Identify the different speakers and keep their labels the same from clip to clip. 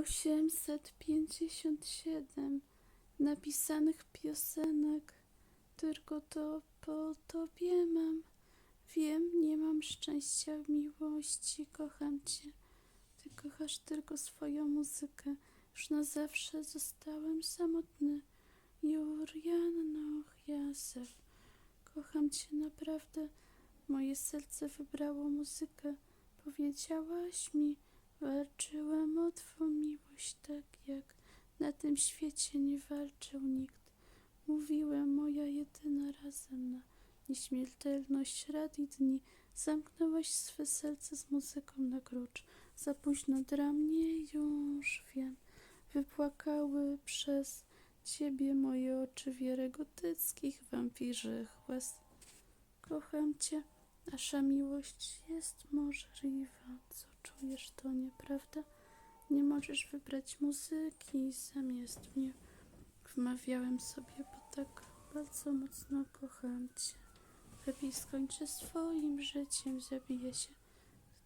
Speaker 1: 857 napisanych piosenek. Tylko to po tobie mam. Wiem, nie mam szczęścia w miłości, kocham cię. Ty kochasz tylko swoją muzykę. Już na zawsze zostałem samotny. Jurianno Jasef. Kocham cię naprawdę. Moje serce wybrało muzykę. Powiedziałaś mi, walczyłem o twą miłość tak jak na tym świecie nie walczył nikt. Mówiłem, moja jedyna razem na nieśmiertelność rad i dni. Zamknęłaś swe serce z muzyką na klucz. Za późno dla mnie już wiem. Wypłakały przez ciebie moje oczy wiary gotyckich wampirzych łez. Kocham cię, nasza miłość jest możliwa. Co czujesz, to nieprawda? Nie możesz wybrać muzyki zamiast mnie. Wmawiałem sobie, bo tak bardzo mocno kocham cię. Lepiej skończę swoim życiem, zabiję się.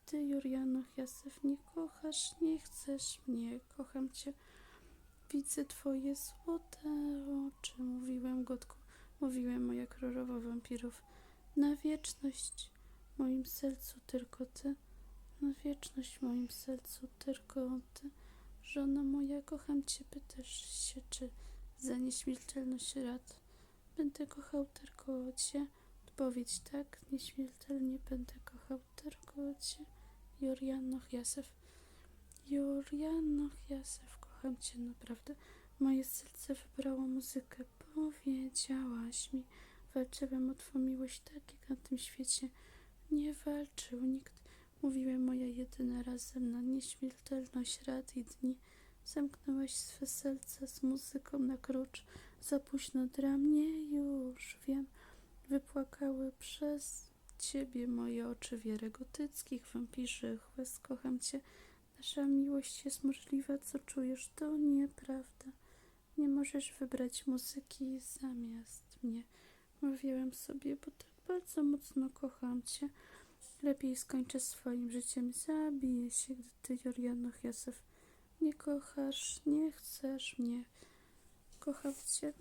Speaker 1: Ty, Jurianoch Jasef, nie kochasz, nie chcesz mnie, kocham cię. Widzę twoje złote oczy, mówiłem Gotku, mówiłem moja królowa wampirów. Na wieczność w moim sercu tylko ty, na wieczność w moim sercu tylko ty. Żona moja, kocham cię, pytasz się, czy za nieśmiertelność rad będę kochał tylko cię. Odpowiedź tak, nieśmiertelnie będę kochał tylko cię. Jorianoch Jasef. Jorianoch Jasef, kocham cię naprawdę. Moje serce wybrało muzykę. Powiedziałaś mi, walczyłem o twą miłość tak jak na tym świecie. Nie walczył nikt. Mówiłem moja jedyna razem na nieśmiertelność rad i dni. Zamknęłaś swe serce z muzyką na klucz. Za późno dla mnie już wiem. Wypłakały przez ciebie moje oczy wiary gotyckich, wampirzych łez. Kocham cię. Nasza miłość jest możliwa, co czujesz, to nieprawda. Nie możesz wybrać muzyki zamiast mnie. Mówiłem sobie, bo tak bardzo mocno kocham cię. Lepiej skończę swoim życiem. Zabiję się, gdy ty, Jorianoch Jasef, nie kochasz, nie chcesz mnie. Kocham cię.